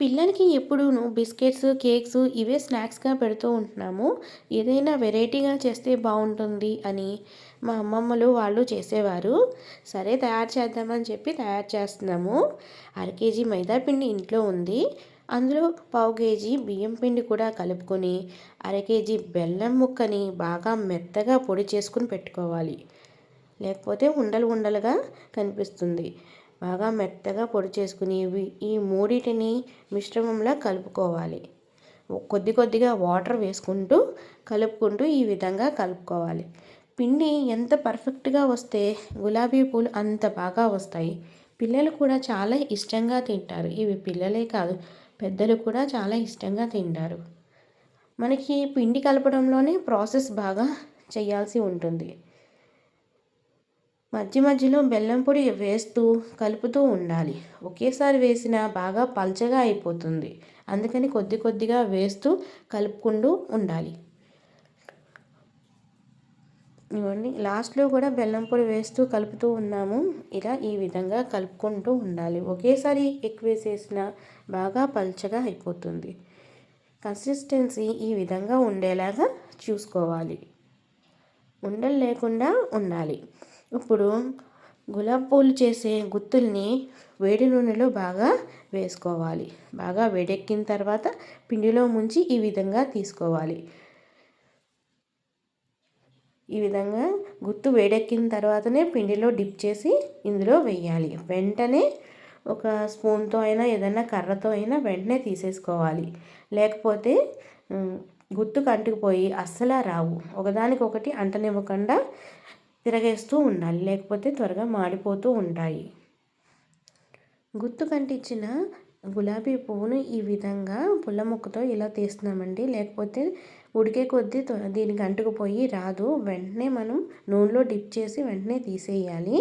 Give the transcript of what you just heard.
పిల్లలకి ఎప్పుడూను biscuits cakes ఇవే స్నాక్స్గా పెడుతూ ఉంటున్నాము. ఏదైనా వెరైటీగా చేస్తే బాగుంటుంది అని మా అమ్మమ్మలు వాళ్ళు చేసేవారు. సరే తయారు చేద్దామని చెప్పి తయారు చేస్తున్నాము. అర కేజీ మైదా పిండి ఇంట్లో ఉంది. అందులో పావు కేజీ బియ్యం పిండి కూడా కలుపుకొని అర కేజీ బెల్లం ముక్కని బాగా మెత్తగా పొడి చేసుకుని పెట్టుకోవాలి. లేకపోతే ఉండలు ఉండలుగా కనిపిస్తుంది. బాగా మెత్తగా పొడి చేసుకుని ఈ మూడింటిని మిశ్రమంలా కలుపుకోవాలి. కొద్ది కొద్దిగా వాటర్ వేసుకుంటూ కలుపుకుంటూ ఈ విధంగా కలుపుకోవాలి. పిండి ఎంత పర్ఫెక్ట్గా వస్తే గులాబీ పూలు అంత బాగా వస్తాయి. పిల్లలు కూడా చాలా ఇష్టంగా తింటారు. ఇవి పిల్లలే కాదు పెద్దలు కూడా చాలా ఇష్టంగా తింటారు. మనకి పిండి కలపడంలోనే ప్రాసెస్ బాగా చేయాల్సి ఉంటుంది. మధ్య మధ్యలో బెల్లం పొడి వేస్తూ కలుపుతూ ఉండాలి. ఒకేసారి వేసినా బాగా పల్చగా అయిపోతుంది. అందుకని కొద్ది కొద్దిగా వేస్తూ కలుపుకుంటూ ఉండాలి. ఇవన్నీ లాస్ట్లో కూడా బెల్లం పొడి వేస్తూ కలుపుతూ ఉన్నాము. ఇలా ఈ విధంగా కలుపుకుంటూ ఉండాలి. ఒకేసారి ఎక్కువ వేసేసిన బాగా పల్చగా అయిపోతుంది. కన్సిస్టెన్సీ ఈ విధంగా ఉండేలాగా చూసుకోవాలి. ఉండలు లేకుండా ఉండాలి. ఇప్పుడు గులాబ్ పూలు చేసే గుత్తుల్ని వేడి నూనెలో బాగా వేసుకోవాలి. బాగా వేడెక్కిన తర్వాత పిండిలో ముంచి ఈ విధంగా తీసుకోవాలి. ఈ విధంగా గుత్తు వేడెక్కిన తర్వాతనే పిండిలో డిప్ చేసి ఇందులో వేయాలి. వెంటనే ఒక స్పూన్తో అయినా ఏదైనా కర్రతో అయినా వెంటనే తీసేసుకోవాలి. లేకపోతే గుత్తుకు అంటుకుపోయి అస్సలు రావు. ఒకదానికొకటి అంటనివ్వకుండా తిరగేస్తూ ఉండాలి లేకపోతే త్వరగా మాడిపోతూ ఉంటాయి. గుత్తు కంటించిన గులాబీ పువ్వును ఈ విధంగా పుల్ల ముక్కతో ఇలా తీస్తున్నామండి. లేకపోతే ఉడికే కొద్దీ దీనికి అంటుకుపోయి రాదు. వెంటనే మనం నూనెలో డిప్ చేసి వెంటనే తీసేయాలి.